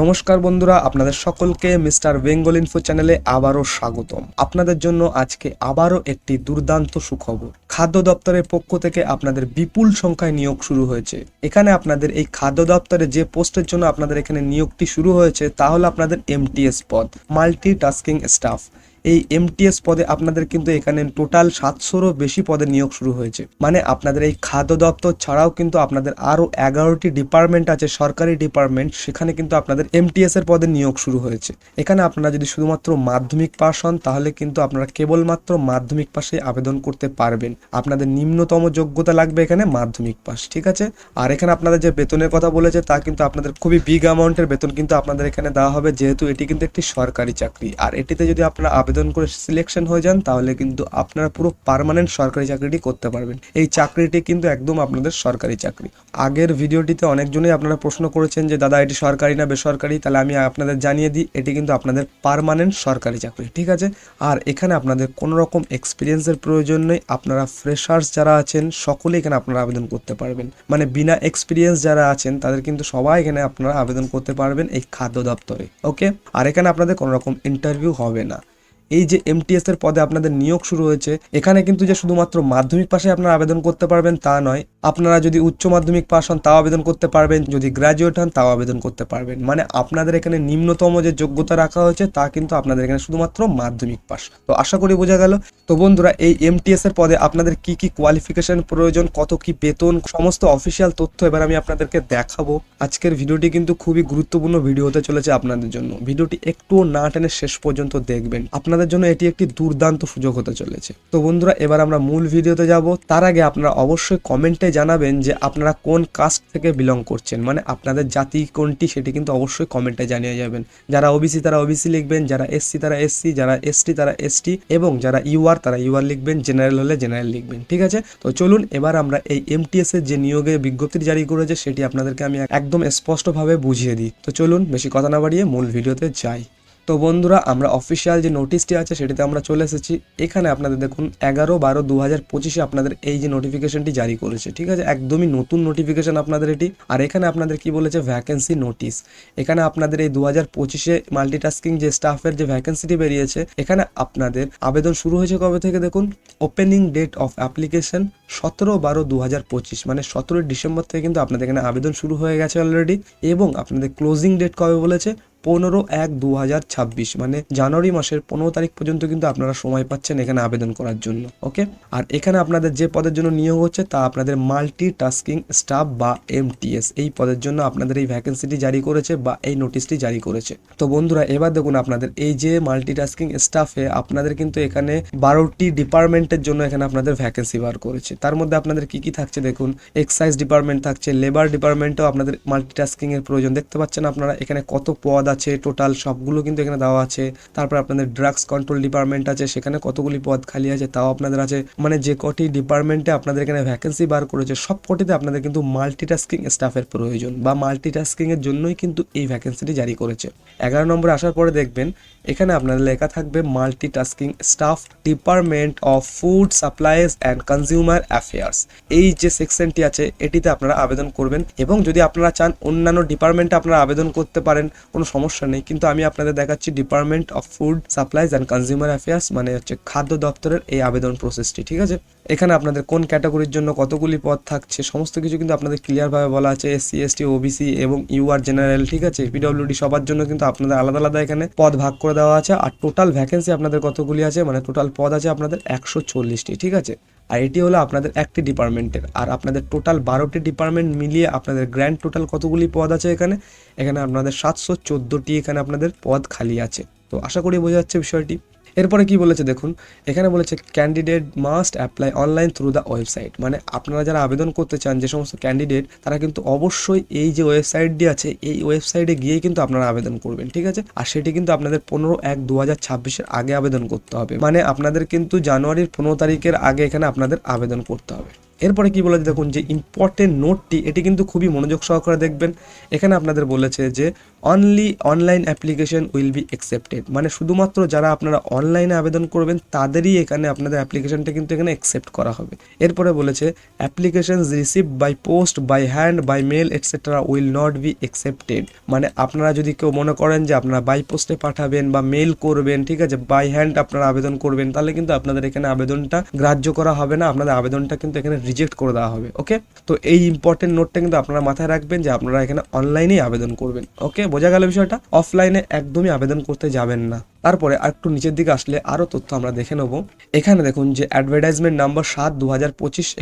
নমস্কার বন্ধুরা, আপনাদের সকলকে মিস্টার বেঙ্গল ইনফো চ্যানেলে আবারও স্বাগতম। আপনাদের জন্য আজকে আবারও একটি দুর্দান্ত সুখবর। খাদ্য দপ্তরের পক্ষ থেকে আপনাদের বিপুল সংখ্যায় নিয়োগ শুরু হয়েছে। এখানে আপনাদের এই খাদ্য দপ্তরে যে পোস্টের জন্য আপনাদের এখানে নিয়োগটি শুরু হয়েছে, তা হলো আপনাদের এমটিএস পদ মাল্টি টাস্কিং স্টাফ। এই এমটিএস পদে আপনাদের কিন্তু এখানে টোটাল সাতশোরও বেশি পদে নিয়োগ শুরু হয়েছে। মানে আপনাদের এই খাদ্য দপ্তর ছাড়াও কিন্তু আপনাদের আরও এগারোটি ডিপার্টমেন্ট আছে, সরকারি ডিপার্টমেন্ট সেখানে কিন্তু আপনাদের এমটিএস এর পদে নিয়োগ শুরু হয়েছে। এখানে আপনারা যদি শুধুমাত্র মাধ্যমিক পাস হন, তাহলে কিন্তু আপনারা কেবলমাত্র মাধ্যমিক পাশে আবেদন করতে পারবেন। আপনাদের নিম্নতম যোগ্যতা লাগবে এখানে মাধ্যমিক পাস ঠিক আছে? আর এখানে আপনাদের যে বেতনের কথা বলেছে, তা কিন্তু আপনাদের খুবই বিগ অ্যামাউন্টের বেতন কিন্তু আপনাদের এখানে দেওয়া হবে, যেহেতু এটি কিন্তু একটি সরকারি চাকরি। আর এটিতে যদি আপনারা আবেদন করে সিলেকশন হয়ে যান, তাহলে কিন্তু আপনারা পুরো পার্মানেন্ট সরকারি চাকরিটি করতে পারবেন। এই চাকরিটি কিন্তু একদম আপনাদের সরকারি চাকরি। আগের ভিডিওটিতে অনেকজনই আপনারা প্রশ্ন করেছেন যে, দাদা, এটি সরকারি না বেসরকারি? তাহলে আমি আপনাদের জানিয়ে দিই, এটি কিন্তু আপনাদের পার্মানেন্ট সরকারি চাকরি, ঠিক আছে? আর এখানে আপনাদের কোনো রকম এক্সপিরিয়েন্সের প্রয়োজন নেই। আপনারা ফ্রেশার্স যারা আছেন সকলেই এখানে আপনারা আবেদন করতে পারবেন। মানে বিনা এক্সপিরিয়েন্স যারা আছেন, তাদের কিন্তু সবাই এখানে আপনারা আবেদন করতে পারবেন এই খাদ্য দপ্তরে, ওকে? আর এখানে আপনাদের কোনো রকম ইন্টারভিউ হবে না। এই যে এমটিএস এর পদে আপনাদের নিয়োগ শুরু হয়েছে, এখানে কিন্তু যে শুধুমাত্র মাধ্যমিক পাশে আপনারা আবেদন করতে পারবেন তা নয়, আপনারা যদি উচ্চ মাধ্যমিক পাশ হন তাও আবেদন করতে পারবেন, যদি গ্রাজুয়েট হন তাও আবেদন করতে পারবেন। মানে আপনাদের এখানে নিম্নতম যে যোগ্যতা রাখা হয়েছে তা কিন্তু আপনাদের এখানে শুধুমাত্র মাধ্যমিক পাশ। তো আশা করি বোঝা গেল। তো বন্ধুরা, এই এমটিএস এর পদে আপনাদের কি কি কোয়ালিফিকেশন প্রয়োজন, কত কি বেতন, সমস্ত অফিসিয়াল তথ্য এবার আমি আপনাদেরকে দেখাবো। আজকের ভিডিওটি কিন্তু খুবই গুরুত্বপূর্ণ ভিডিও হতে চলেছে আপনাদের জন্য। ভিডিওটি একটুও না টেনে শেষ পর্যন্ত দেখবেন। আপনাদের জন্য এটি একটি দুর্দান্ত সুযোগ হতে চলেছে। তো বন্ধুরা, এবার আমরা মূল ভিডিওতে যাব। তার আগে আপনারা অবশ্যই কমেন্টে জানাবেন যে আপনারা কোন কাস্ট থেকে বিলং করছেন। মানে আপনাদের জাতি কোনটি সেটি কিন্তু অবশ্যই কমেন্টে জানিয়ে যাবেন। যারা ওবিসি তারা ওবিসি লিখবেন, যারা এসসি তারা এসসি যারা এসটি তারা এসটি এবং যারা ইউআর তারা ইউআর লিখবেন জেনারেল হলে জেনারেল লিখবেন, ঠিক আছে? তো চলুন, এবার আমরা এই এমটিএস এর যে নিয়োগের বিজ্ঞপ্তি জারি করেছে, সেটি আপনাদেরকে আমি একদম স্পষ্টভাবে বুঝিয়ে দিই। তো চলুন, বেশি কথা না বাড়িয়ে মূল ভিডিওতে যাই। তো বন্ধুরা, আমরা অফিসিয়াল যে নোটিশটি আছে সেটিতে আমরা চলে এসেছি। এখানে আপনাদের দেখুন, এগারো বারো দু হাজার পঁচিশে আপনাদের এই যে নোটিফিকেশনটি জারি করেছে, ঠিক আছে? একদমই নতুন নোটিফিকেশন আপনাদের এটি। আর এখানে আপনাদের কি বলেছে? ভ্যাকেন্সি নোটিশ এখানে আপনাদের এই দু হাজার পঁচিশে মাল্টিটাস্কিং যে স্টাফের যে ভ্যাকেন্সিটি বেরিয়েছে, এখানে আপনাদের আবেদন শুরু হয়েছে কবে থেকে দেখুন? ওপেনিং ডেট অফ অ্যাপ্লিকেশন সতেরো বারো দু হাজার পঁচিশ মানে সতেরোই ডিসেম্বর থেকে কিন্তু আপনাদের এখানে আবেদন শুরু হয়ে গেছে অলরেডি এবং আপনাদের ক্লোজিং ডেট কবে বলেছে? পনেরো এক দু হাজার ছাব্বিশ মানে জানুয়ারি মাসের পনেরো তারিখ পর্যন্ত কিন্তু আপনারা সময় পাচ্ছেন এখানে আবেদন করার জন্য, ওকে? আর এখানে আপনাদের যে পদের জন্য নিয়োগ হচ্ছে তা আপনাদের মাল্টি টাস্কিং স্টাফ বা এমটিএস এই পদের জন্য আপনাদের এই ভ্যাকেন্সিটি জারি করেছে বা এই নোটিশটি জারি করেছে। তো বন্ধুরা, এবার দেখুন আপনাদের, এই যে মাল্টি টাস্কিং স্টাফে আপনাদের কিন্তু এখানে বারোটি ডিপার্টমেন্টের জন্য এখানে আপনাদের ভ্যাকেন্সি বার করেছে। তার মধ্যে আপনাদের কি কি থাকছে দেখুন এক্সাইজ ডিপার্টমেন্ট থাকছে লেবার ডিপার্টমেন্টেও আপনাদের মাল্টি টাস্কিং এর প্রয়োজন। দেখতে পাচ্ছেন আপনারা এখানে কত পদ আছে টোটাল সবগুলো কিন্তু এখানে দেওয়া আছে। তারপর আপনাদের ড্রাগস কন্ট্রোল ডিপার্টমেন্ট আছে, সেখানে কতগুলি পদ খালি আছে তাও আপনাদের আছে। মানে যে কটি ডিপার্টমেন্টে আপনাদের এখানে ভ্যাকেন্সি বার করেছে, সব কটিতে আপনাদের কিন্তু মাল্টিটাস্কিং স্টাফের প্রয়োজন বা মাল্টিটাস্কিং এর জন্যই কিন্তু এই ভ্যাকেন্সিটি জারি করেছে। এগারো নম্বরে আসার পরে দেখবেন এখানে আপনাদের লেখা থাকবে multitasking staff department of food supplies and consumer affairs এই যে সেকশনটি আছে, এটিতে আপনারা আবেদন করবেন এবং যদি আপনারা চান অন্যান্য ডিপার্টমেন্টে আপনারা আবেদন করতে পারেন, কোনো সমস্যা নেই। কিন্তু আমি আপনাদের দেখাচ্ছি department of food supplies and consumer affairs মানে হচ্ছে খাদ্য দপ্তরের এই আবেদন প্রসেসটি ঠিক আছে? এখানে আপনাদের কোন ক্যাটাগরির জন্য কতগুলি পদ থাকছে, সমস্ত কিছু কিন্তু আপনাদের ক্লিয়ারভাবে বলা আছে এসসি এসটি ওবিসি এবং ইউআর জেনারেল ঠিক আছে? পিডব্লিউডি সবার জন্য কিন্তু আপনাদের আলাদা আলাদা এখানে পদ ভাগ করে দেওয়া আছে আর টোটাল ভ্যাকেন্সি আপনাদের কতগুলি আছে মানে টোটাল পদ আছে আপনাদের একশো চল্লিশটি, ঠিক আছে? আর এটি হলো আপনাদের একটি ডিপার্টমেন্টের আর আপনাদের টোটাল বারোটি ডিপার্টমেন্ট মিলিয়ে আপনাদের গ্র্যান্ড টোটাল কতগুলি পদ আছে এখানে? এখানে আপনাদের সাতশো চোদ্দোটি এখানে আপনাদের পদ খালি আছে। তো আশা করি বোঝা যাচ্ছে বিষয়টি। এরপরে কি বলেছে দেখুন, এখানে বলেছে candidate must apply online through the website মানে আপনারা যারা আবেদন করতে চান যে সমস্ত ক্যান্ডিডেট তারা কিন্তু অবশ্যই এই যে ওয়েবসাইটটি আছে, এই ওয়েবসাইটে গিয়ে কিন্তু আপনারা আবেদন করবেন, ঠিক আছে? আর সেটি কিন্তু আপনাদের পনেরো এক দু হাজার ছাব্বিশের আগে আবেদন করতে হবে। মানে আপনাদের কিন্তু জানুয়ারির পনেরো তারিখের আগে এখানে আপনাদের আবেদন করতে হবে। এরপরে কি বলেছে দেখুন যে ইম্পর্টেন্ট নোটটি এটি কিন্তু খুবই মনোযোগ সহকারে দেখবেন। এখানে আপনাদের বলেছে যে only online application will be accepted মানে শুধুমাত্র যারা আপনারা অনলাইনে আবেদন করবেন, তাদেরই এখানে আপনাদের অ্যাপ্লিকেশনটা কিন্তু এখানে অ্যাকসেপ্ট করা হবে। এরপরে বলেছে application receive by post by hand by mail etcetera will not be accepted মানে আপনারা যদি কেউ মনে করেন যে আপনারা বাই পোস্টে পাঠাবেন বা মেল করবেন, ঠিক আছে বাই হ্যান্ড আপনারা আবেদন করবেন, তাহলে কিন্তু আপনাদের এখানে আবেদনটা গ্রাহ্য করা হবে না, আপনাদের আবেদনটা কিন্তু এখানে রিজেক্ট করে দেওয়া হবে ওকে তো এই ইম্পর্টেন্ট নোটটা কিন্তু আপনারা মাথায় রাখবেন যে আপনারা এখানে অনলাইনেই আবেদন করবেন ওকে বোঝা গেল বিষয়টা অফলাইনে একদমই আবেদন করতে যাবেন না। তারপরে আর একটু নিচের দিকে আসলে আরও তথ্য আমরা দেখে নেব। এখানে দেখুন যে অ্যাডভার্টাইজমেন্ট নাম্বার সাত দু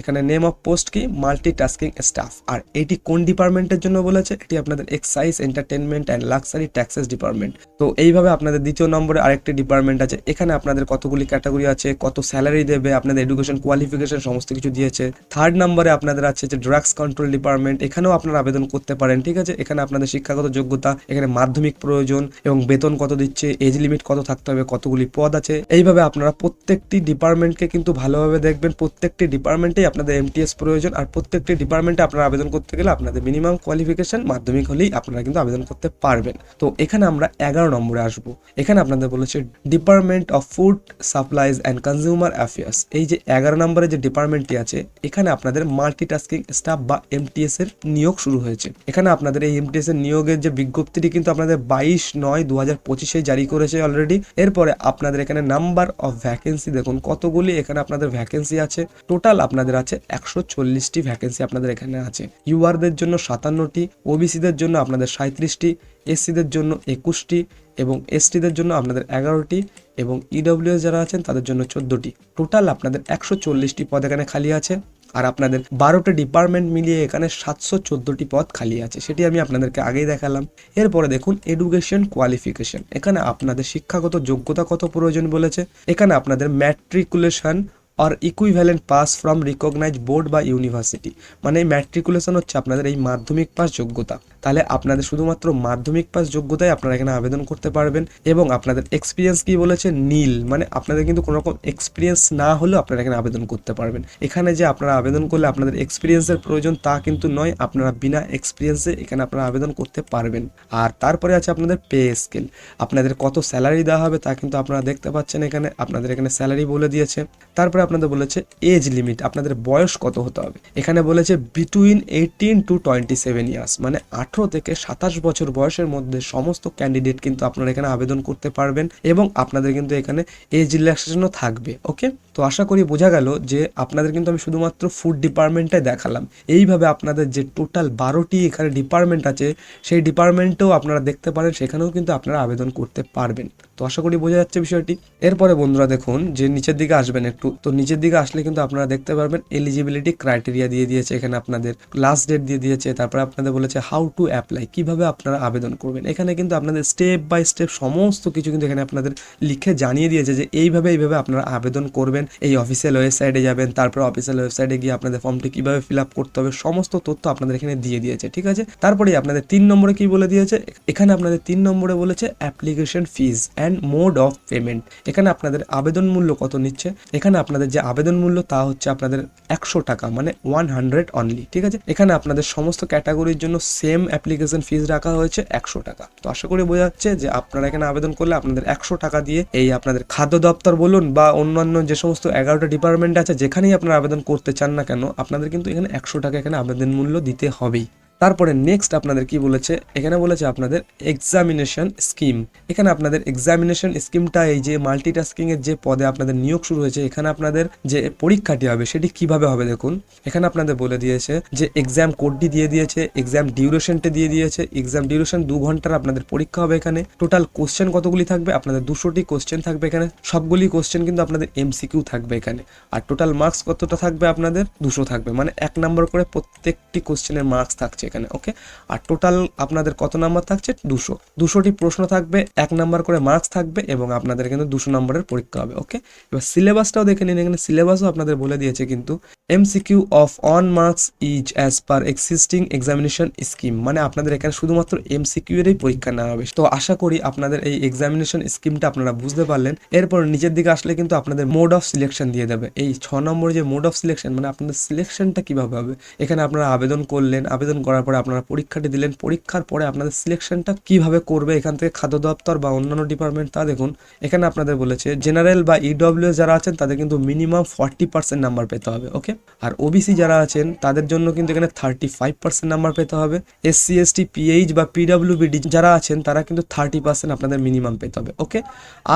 এখানে নেম অফ পোস্ট কি? মাল্টি টাস্কিং স্টাফ আর এটি কোন ডিপার্টমেন্টের জন্য বলেছে? এটি আপনাদের excise entertainment and luxury taxes department তো এইভাবে আপনাদের দ্বিতীয় নম্বরে আরেকটি ডিপার্টমেন্ট আছে। এখানে আপনাদের কতগুলি ক্যাটাগরি আছে, কত স্যালারি দেবে, আপনাদের এডুকেশন কোয়ালিফিকেশন সমস্ত কিছু দিয়েছে। থার্ড নম্বরে আপনাদের আছে যে ড্রাগস কন্ট্রোল ডিপার্টমেন্ট এখানেও আপনারা আবেদন করতে পারেন, ঠিক আছে? এখানে আপনাদের শিক্ষাগত যোগ্যতা, এখানে মাধ্যমিক প্রয়োজন এবং বেতন কত দিচ্ছে এজ লিমিট কত থাকতে হবে, কতগুলি পদ আছে। এইভাবে আপনারা প্রত্যেকটি ডিপার্টমেন্টকে কিন্তু ভালোভাবে দেখবেন। প্রত্যেকটি ডিপার্টমেন্টেই আপনাদের এমটিএস প্রয়োজন। আর প্রত্যেকটি ডিপার্টমেন্টে আপনারা আবেদন করতে গেলে আপনাদের মিনিমাম কোয়ালিফিকেশন মাধ্যমিক হলেই আপনারা কিন্তু আবেদন করতে পারবেন। তো এখানে আমরা এগারো নম্বরে আসব। এখানে আপনাদের বলেছে department of food supplies and consumer affairs এই যে এগারো নম্বরে যে ডিপার্টমেন্টটি আছে, এখানে আপনাদের মাল্টিটাস্কিং স্টাফ বা এমটিএস এর নিয়োগ শুরু হয়েছে। এখানে আপনাদের এই এমটিএস এর নিয়োগের যে বিজ্ঞপ্তিটি কিন্তু আপনাদের বাইশ নয় দু হাজার পঁচিশে জারি করেছে অলরেডি এরপরে আপনাদের এখানে নাম্বার অফ ভ্যাকেন্সি দেখুন কতগুলি এখানে আপনাদের ভ্যাকেন্সি আছে। টোটাল আপনাদের আছে একশো চল্লিশটি ভ্যাকেন্সি আপনাদের এখানে আছে। ইউআরদের জন্য সাতান্নটি ওবিসিদের জন্য আপনাদের সাঁত্রিশটি এসসিদের জন্য একুশটি এবং এসটিদের জন্য আপনাদের এগারোটি এবং ইডব্লিউএস যারা আছেন তাদের জন্য চোদ্দোটি। টোটাল আপনাদের একশো চল্লিশটি পদ এখানে খালি আছে। আর আপনাদের বারোটা ডিপার্টমেন্ট মিলিয়ে এখানে সাতশো চোদ্দোটি পদ খালি আছে, সেটি আমি আপনাদেরকে আগেই দেখালাম। এরপরে দেখুন এডুকেশন কোয়ালিফিকেশন এখানে আপনাদের শিক্ষাগত যোগ্যতা কত প্রয়োজন বলেছে। এখানে আপনাদের matriculation or equivalent pass from recognise board বা ইউনিভার্সিটি মানে ম্যাট্রিকুলেশন হচ্ছে আপনাদের এই মাধ্যমিক পাস যোগ্যতা। তাহলে আপনাদের শুধুমাত্র মাধ্যমিক পাস যোগ্যতায় আপনারা এখানে আবেদন করতে পারবেন এবং আপনাদের এক্সপিরিয়েন্স কি বলেছে? নীল মানে আপনাদের কিন্তু কোনো রকম এক্সপিরিয়েন্স না হলেও আপনারা এখানে আবেদন করতে পারবেন। এখানে যে আপনারা আবেদন করলে আপনাদের এক্সপিরিয়েন্সের প্রয়োজন তা কিন্তু নয়, আপনারা বিনা এক্সপিরিয়েন্সে এখানে আপনারা আবেদন করতে পারবেন। আর তারপরে আছে আপনাদের পে স্কেল আপনাদের কত স্যালারি দেওয়া হবে তা কিন্তু আপনারা দেখতে পাচ্ছেন এখানে, আপনাদের এখানে স্যালারি বলে দিয়েছে। তারপরে আপনাদের বলেছে এজ লিমিট আপনাদের বয়স কত হতে হবে। এখানে বলেছে between eighteen to twenty seven years মানে আঠেরো থেকে সাতাশ বছর বয়সের মধ্যে সমস্ত ক্যান্ডিডেট কিন্তু আপনারা এখানে আবেদন করতে পারবেন এবং আপনাদের কিন্তু এখানে এজ রিল্যাক্সেশনও থাকবে ওকে তো আশা করি বোঝা গেল যে আপনাদের কিন্তু আমি শুধুমাত্র ফুড ডিপার্টমেন্টটাই দেখালাম। এইভাবে আপনাদের যে টোটাল বারোটি এখানে ডিপার্টমেন্ট আছে, সেই ডিপার্টমেন্টেও আপনারা দেখতে পারেন, সেখানেও কিন্তু আপনারা আবেদন করতে পারবেন। তো আশা করি বোঝা যাচ্ছে বিষয়টি। এরপরে বন্ধুরা দেখুন, যে নিচের দিকে আসবেন একটু, তো নিচের দিকে আসলে কিন্তু আপনারা দেখতে পারবেন এলিজিবিলিটি ক্রাইটেরিয়া দিয়ে দিয়েছে, এখানে আপনাদের লাস্ট ডেট দিয়ে দিয়েছে, তারপরে আপনাদের বলেছে হাউ টু অ্যাপ্লাই কীভাবে আপনারা আবেদন করবেন। এখানে কিন্তু আপনাদের স্টেপ বাই স্টেপ সমস্ত কিছু কিন্তু এখানে আপনাদের লিখে জানিয়ে দিয়েছে যে এইভাবে এইভাবে আপনারা আবেদন করবেন, এই অফিসিয়াল ওয়েবসাইটে যাবেন, তারপর অফিসিয়াল ওয়েবসাইটে গিয়ে আপনাদের ফর্মটি কীভাবে ফিল আপ করতে হবে, সমস্ত তথ্য আপনাদের এখানে দিয়ে দিয়েছে, ঠিক আছে? তারপরে আপনাদের তিন নম্বরে কি বলে দিয়েছে? এখানে আপনাদের তিন নম্বরে বলেছে application fees and mode of payment এখানে আপনাদের আবেদন মূল্য কত নিচ্ছে? এখানে আপনাদের যে আবেদন মূল্য, তা হচ্ছে আপনাদের একশো টাকা মানে ওয়ান হান্ড্রেড অনলি ঠিক আছে? এখানে আপনাদের সমস্ত ক্যাটাগরির জন্য সেম অ্যাপ্লিকেশন ফিজ রাখা হয়েছে একশো টাকা। তো আশা করি বোঝা যাচ্ছে যে আপনারা এখানে আবেদন করলে আপনাদের একশো টাকা দিয়ে এই আপনাদের খাদ্য দপ্তর বলুন বা অন্যান্য যে সমস্ত এগারোটা ডিপার্টমেন্ট আছে, যেখানেই আপনারা আবেদন করতে চান না কেন, আপনাদের কিন্তু এখানে একশো টাকা এখানে আবেদন মূল্য দিতে হবেই। তারপরে নেক্সট আপনাদের কি বলেছে? এখানে বলেছে আপনাদের এক্সামিনেশন স্কিম এখানে আপনাদের এক্সামিনেশন স্কিমটা এই যে মাল্টিটাস্কিং এর যে পদে আপনাদের নিয়োগ শুরু হয়েছে, এখানে আপনাদের যে পরীক্ষাটি হবে, সেটি কীভাবে হবে দেখুন। এখানে আপনাদের বলে দিয়েছে যে এক্সাম কোডটি দিয়ে দিয়েছে এক্সাম ডিউরেশনটা দিয়ে দিয়েছে এক্সাম ডিউরেশন দু ঘণ্টার আপনাদের পরীক্ষা হবে এখানে। টোটাল কোশ্চেন কতগুলি থাকবে? আপনাদের দুশোটি কোশ্চেন থাকবে এখানে। সবগুলি কোশ্চেন কিন্তু আপনাদের এমসিকিউ থাকবে এখানে। আর টোটাল মার্কস কতটা থাকবে আপনাদের? দুশো থাকবে। মানে এক নম্বর করে প্রত্যেকটি কোশ্চেনের মার্কস থাকছে এখানে ওকে আর টোটাল আপনাদের কত নাম্বার থাকছে? দুশো। দুশোটি প্রশ্ন থাকবে, এক নাম্বার করে মার্কস থাকবে এবং আপনাদের কিন্তু দুশো নম্বরের পরীক্ষা হবে ওকে এবার সিলেবাসটাও দেখে নিন, এখানে সিলেবাসও আপনাদের বলে দিয়েছে কিন্তু MCQ of on marks is as per existing examination scheme মানে আপনাদের এখানে শুধুমাত্র এমসিকিউ এরই পরীক্ষা নেওয়া হবে। তো আশা করি আপনাদের এই এক্সামিনেশন স্কিমটা আপনারা বুঝতে পারলেন। এরপর নিচের দিকে আসলে কিন্তু আপনাদের মোড অফ সিলেকশন দিয়ে দেবে। এই ছ নম্বর যে মোড অফ সিলেকশন মানে আপনাদের সিলেকশনটা কীভাবে হবে? এখানে আপনারা আবেদন করলেন, আবেদন করার পরে আপনারা পরীক্ষাটি দিলেন। পরীক্ষার পরে আপনাদের সিলেকশনটা কীভাবে করবে? এখান থেকে খাদ্য দপ্তর বা অন্যান্য ডিপার্টমেন্ট তা দেখুন। এখানে আপনাদের বলেছে জেনারেল বা ইডব্লিউ যারা আছেন, তাদের কিন্তু মিনিমাম ফর্টি পার্সেন্ট নাম্বার পেতে হবে ওকে আর ওবিসি যারা আছেন, তাদের জন্য কিন্তু এখানে থার্টি ফাইভ পার্সেন্ট নাম্বার পেতে হবে। এসসি এসটি পিএইচ বা পিডাব্লিউবিডি যারা আছেন, তারা কিন্তু থার্টি পার্সেন্ট আপনাদের মিনিমাম পেতে হবে ওকে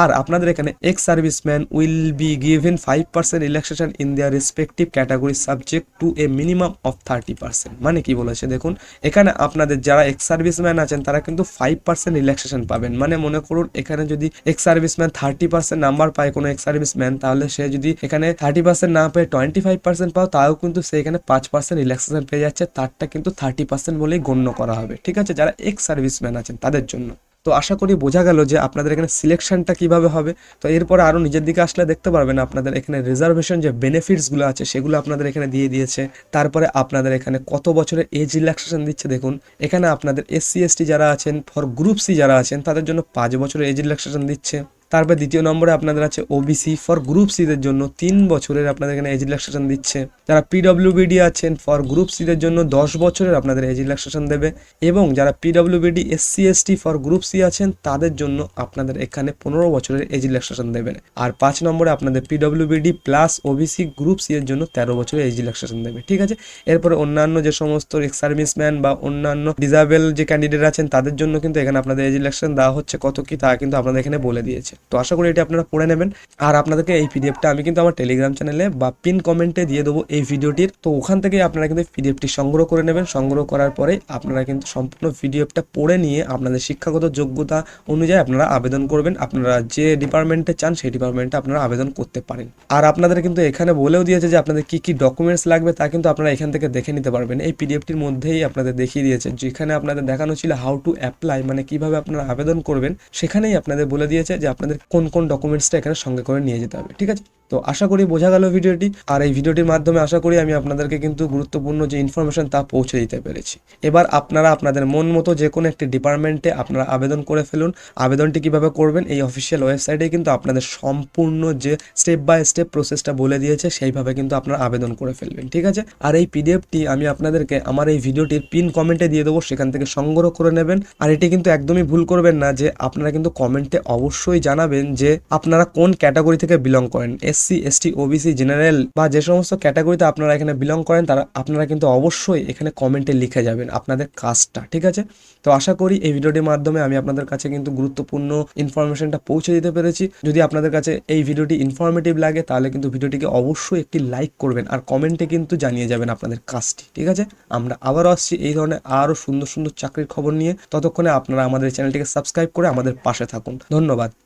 আর আপনাদের এখানে ex serviceman will be given five percent relaxation in their respective category subject to a minimum of thirty percent মানে কি বলেছে? দেখুন, এখানে আপনাদের যারা এক্স সার্ভিসম্যান আছেন, তারা কিন্তু ফাইভ পার্সেন্ট রিল্যাক্সেশন পাবেন। মানে মনে করুন, এখানে যদি ex serviceman thirty percent number পায় কোনো এক্স সার্ভিসম্যান তাহলে সে যদি এখানে থার্টি পার্সেন্ট না পেয়ে টোয়েন্টি ফাইভ পার্সেন্ট পাও, তাও কিন্তু সে এখানে পাঁচ পার্সেন্ট রিল্যাক্সেশন পেয়ে যাচ্ছে। তারটা কিন্তু থার্টি পার্সেন্ট বলেই গণ্য করা হবে। ঠিক আছে? যারা এক্স সার্ভিসম্যান আছেন, তাদের জন্য। তো আশা করি বোঝা গেল যে আপনাদের এখানে সিলেকশনটা কীভাবে হবে। তো এরপরে আরও নিজের দিকে আসলে দেখতে পারবেন আপনাদের এখানে রিজার্ভেশন যে বেনিফিটসগুলো আছে, সেগুলো আপনাদের এখানে দিয়ে দিয়েছে। তারপরে আপনাদের এখানে কত বছরের এজ রিল্যাক্সেশন দিচ্ছে দেখুন। এখানে আপনাদের এসসি এসটি যারা আছেন ফর গ্রুপ সি যারা আছেন, তাদের জন্য পাঁচ বছরের এজ রিল্যাক্সেশন দিচ্ছে। তারপর দ্বিতীয় নম্বরে আপনাদের আছে ওবিসি ফর গ্রুপ সিদের জন্য তিন বছরের আপনাদের এখানে এজ রিল্যাক্সেশন দিচ্ছে। যারা পিডব্লিউবিডি আছেন ফর গ্রুপ সিদের জন্য দশ বছরের আপনাদের এজ রিল্যাক্সেশন দেবে এবং যারা PWBD SC ST for group C আছেন, তাদের জন্য আপনাদের এখানে পনেরো বছরের এজ রিল্যাক্সেশন দেবেন। আর পাঁচ নম্বরে আপনাদের PWBD plus OBC group C এর জন্য তেরো বছরের এজ রিল্যাক্সেশন দেবে, ঠিক আছে? এরপরে অন্যান্য যে সমস্ত এক্স সার্ভিসম্যান বা অন্যান্য ডিজাবেল যে ক্যান্ডিডেট আছেন, তাদের জন্য কিন্তু এখানে আপনাদের এজ রিল্যাক্সেশন দেওয়া হচ্ছে। কত কি তা কিন্তু আপনাদের এখানে বলে দিয়েছে। তো আশা করি এটি আপনারা পড়ে নেবেন। আর আপনাদেরকে এই পিডিএফটা আমি কিন্তু আমার টেলিগ্রাম চ্যানেলে বা পিন কমেন্টে দিয়ে দেবো এই ভিডিওটির। তো ওখান থেকে আপনারা কিন্তু পিডিএফটি সংগ্রহ করে নেবেন। সংগ্রহ করার পরে আপনারা কিন্তু সম্পূর্ণ পিডিএফটা পড়ে নিয়ে আপনাদের শিক্ষাগত যোগ্যতা অনুযায়ী আপনারা আবেদন করবেন। আপনারা যে ডিপার্টমেন্টে চান সেই ডিপার্টমেন্টে আপনারা আবেদন করতে পারেন। আর আপনাদের কিন্তু এখানে বলেও দিয়েছে যে আপনাদের কি কি ডকুমেন্টস লাগবে তা কিন্তু আপনারা এখান থেকে দেখে নিতে পারবেন। এই পিডিএফটির মধ্যেই আপনাদের দেখিয়ে দিয়েছে যেখানে আপনাদের দেখানো ছিল হাউ টু অ্যাপ্লাই মানে কীভাবে আপনারা আবেদন করবেন। সেখানেই আপনাদের বলে দিয়েছে যে আপনাদের কোন কোন ডকুমেন্টসটা এখানে সঙ্গে করে নিয়ে যেতে হবে ঠিক আছে? তো আশা করি বোঝা গেল ভিডিওটি। আর এই ভিডিওটির মাধ্যমে আশা করি আমি আপনাদেরকে কিন্তু গুরুত্বপূর্ণ যে ইনফরমেশন তা পৌঁছে দিতে পেরেছি। এবার আপনারা আপনাদের মন মতো যে কোনো একটি ডিপার্টমেন্টে আপনারা আবেদন করে ফেলুন। আবেদনটি কীভাবে করবেন এই অফিসিয়াল ওয়েবসাইটে কিন্তু আপনাদের সম্পূর্ণ যে স্টেপ বাই স্টেপ প্রসেসটা বলে দিয়েছে, সেইভাবে কিন্তু আপনারা আবেদন করে ফেলবেন, ঠিক আছে? আর এই পিডিএফটি আমি আপনাদেরকে আমার এই ভিডিওটির পিন কমেন্টে দিয়ে দেবো, সেখান থেকে সংগ্রহ করে নেবেন। আর এটি কিন্তু একদমই ভুল করবেন না যে আপনারা কিন্তু কমেন্টে অবশ্যই জানাবেন যে আপনারা কোন ক্যাটাগরি থেকে বিলং করেন। এসসি, এসটি, ওবিসি, জেনারেল বা যে সমস্ত ক্যাটাগরিতে আপনারা এখানে বিলং করেন, তারা আপনারা কিন্তু অবশ্যই এখানে কমেন্টে লিখে যাবেন আপনাদের কাজটা, ঠিক আছে? তো আশা করি এই ভিডিওটির মাধ্যমে আমি আপনাদের কাছে কিন্তু গুরুত্বপূর্ণ ইনফরমেশনটা পৌঁছে দিতে পেরেছি। যদি আপনাদের কাছে এই ভিডিওটি ইনফরমেটিভ লাগে, তাহলে কিন্তু ভিডিওটিকে অবশ্যই একটি লাইক করবেন আর কমেন্টে কিন্তু জানিয়ে যাবেন আপনাদের কাজটি, ঠিক আছে? আমরা আবারও আসছি এই ধরনের আরও সুন্দর সুন্দর চাকরির খবর নিয়ে। ততক্ষণে আপনারা আমাদের চ্যানেলটিকে সাবস্ক্রাইব করে আমাদের পাশে থাকুন। ধন্যবাদ।